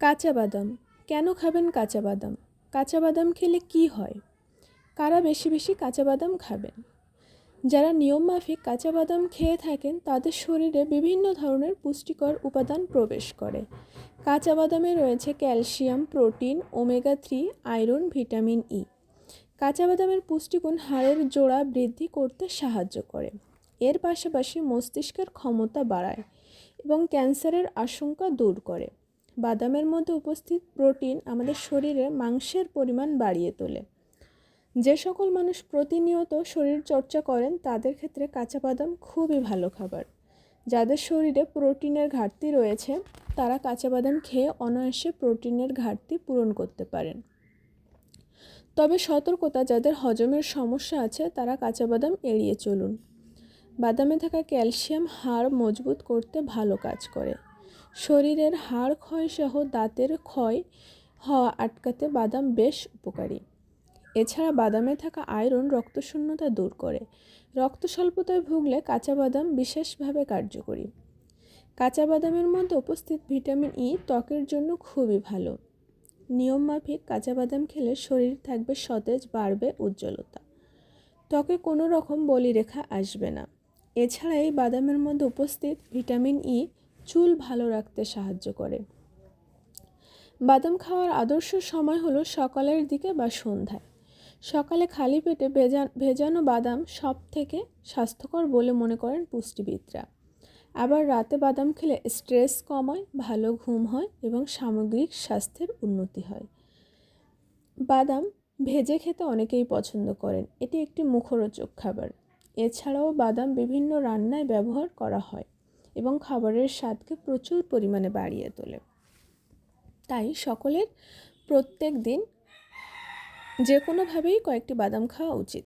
কাঁচা বাদাম। কেন খাবেন কাঁচা বাদাম? কাঁচা বাদাম খেলে কি হয়? কারা বেশি বেশি কাঁচা বাদাম খাবেন? যারা নিয়মমাফিক কাঁচা বাদাম খেয়ে থাকেন, তাদের শরীরে বিভিন্ন ধরনের পুষ্টিকর উপাদান প্রবেশ করে। কাঁচা বাদামে রয়েছে calcium, protein, omega three, iron, vitamin E. কাঁচা বাদামের পুষ্টিগুণ হাড়ের জোড়া বৃদ্ধি করতে সাহায্য করে। এর পাশাপাশি মস্তিষ্কের ক্ষমতা বাড়ায় এবং ক্যান্সারের আশঙ্কা দূর করে। বাদামের মধ্যে উপস্থিত প্রোটিন আমাদের শরীরে মাংসের পরিমাণ বাড়িয়ে তোলে। যে সকল মানুষ প্রতিনিয়ত শরীর চর্চা করেন, তাদের ক্ষেত্রে কাঁচা বাদাম খুবই ভালো খাবার। যাদের শরীরে প্রোটিনের ঘাটতি রয়েছে, তারা কাঁচা বাদাম খেয়ে অনায়াসে প্রোটিনের ঘাটতি পূরণ করতে পারেন। তবে সতর্কতা, যাদের হজমের সমস্যা আছে, তারা কাঁচা বাদাম এড়িয়ে চলুন। বাদামে থাকা ক্যালসিয়াম হাড় মজবুত করতে ভালো কাজ করে। শরীরের হাড় ক্ষয় সহ দাঁতের ক্ষয় হওয়া আটকাতে বাদাম বেশ উপকারী। এছাড়া বাদামে থাকা আয়রন রক্তশূন্যতা দূর করে। রক্ত স্বল্পতায় ভুগলে কাঁচা বাদাম বিশেষভাবে কার্যকরী। কাঁচা বাদামের মধ্যে উপস্থিত ভিটামিন ই ত্বকের জন্য খুবই ভালো। নিয়মমাফিক কাঁচা বাদাম খেলে শরীর থাকবে সতেজ, বাড়বে উজ্জ্বলতা। ত্বকে কোনো রকম বলিরেখা আসবে না। এছাড়া এই বাদামের মধ্যে উপস্থিত ভিটামিন ই চুল ভালো রাখতে সাহায্য করে। বাদাম খাওয়ার আদর্শ সময় হলো সকালের দিকে বা সন্ধ্যায়। সকালে খালি পেটে ভেজা, ভেজানো বাদাম সব থেকে স্বাস্থ্যকর বলে মনে করেন পুষ্টিবিদরা। আবার রাতে বাদাম খেলে স্ট্রেস কমায় ভালো ঘুম হয় এবং সামগ্রিক স্বাস্থ্যের উন্নতি হয়। বাদাম ভেজে খেতে অনেকেই পছন্দ করেন। এটি একটি মুখরোচক খাবার। এছাড়াও বাদাম বিভিন্ন রান্নায় ব্যবহার করা হয়। এবং খাবারের স্বাদকে প্রচুর পরিমাণে বাড়িয়ে তোলে। তাই সকলের প্রত্যেক দিন যে কোনোভাবেই কয়েকটি বাদাম খাওয়া উচিত।